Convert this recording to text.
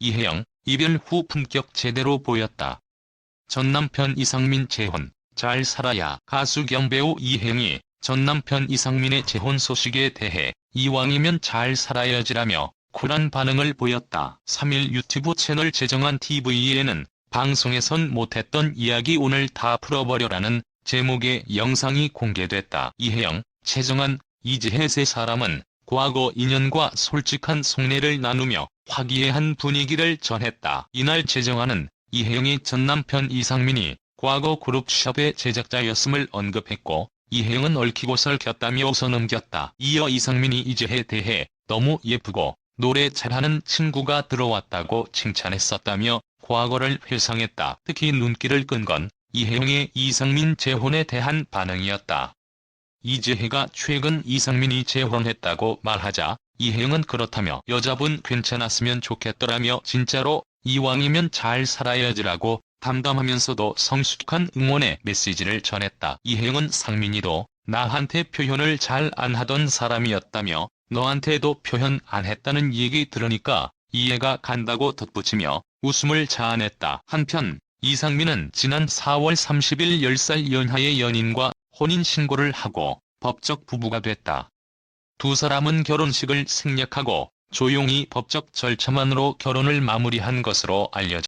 이혜영, 이별 후 품격 제대로 보였다. 전 남편 이상민 재혼, 잘 살아야 가수 겸 배우 이혜영이 전 남편 이상민의 재혼 소식에 대해 이왕이면 잘 살아야지라며 쿨한 반응을 보였다. 3일 유튜브 채널 재정한 TV에는 방송에선 못했던 이야기 오늘 다 풀어버려라는 제목의 영상이 공개됐다. 이혜영, 최정한, 이지혜 세 사람은 과거 인연과 솔직한 속내를 나누며 화기애애한 분위기를 전했다. 이날 최정환은 이혜영의 전 남편 이상민이 과거 그룹샵의 제작자였음을 언급했고 이혜영은 얽히고 설켰다며 웃어넘겼다. 이어 이상민이 이지혜에 대해 너무 예쁘고 노래 잘하는 친구가 들어왔다고 칭찬했었다며 과거를 회상했다. 특히 눈길을 끈 건 이혜영의 이상민 재혼에 대한 반응이었다. 이재혜가 최근 이상민이 재혼했다고 말하자 이혜영은 그렇다며 여자분 괜찮았으면 좋겠더라며 진짜로 이왕이면 잘 살아야지라고 담담하면서도 성숙한 응원의 메시지를 전했다. 이혜영은 상민이도 나한테 표현을 잘 안 하던 사람이었다며 너한테도 표현 안 했다는 얘기 들으니까 이해가 간다고 덧붙이며 웃음을 자아냈다. 한편 이상민은 지난 4월 30일 10살 연하의 연인과 혼인신고를 하고 법적 부부가 됐다. 두 사람은 결혼식을 생략하고 조용히 법적 절차만으로 결혼을 마무리한 것으로 알려졌다.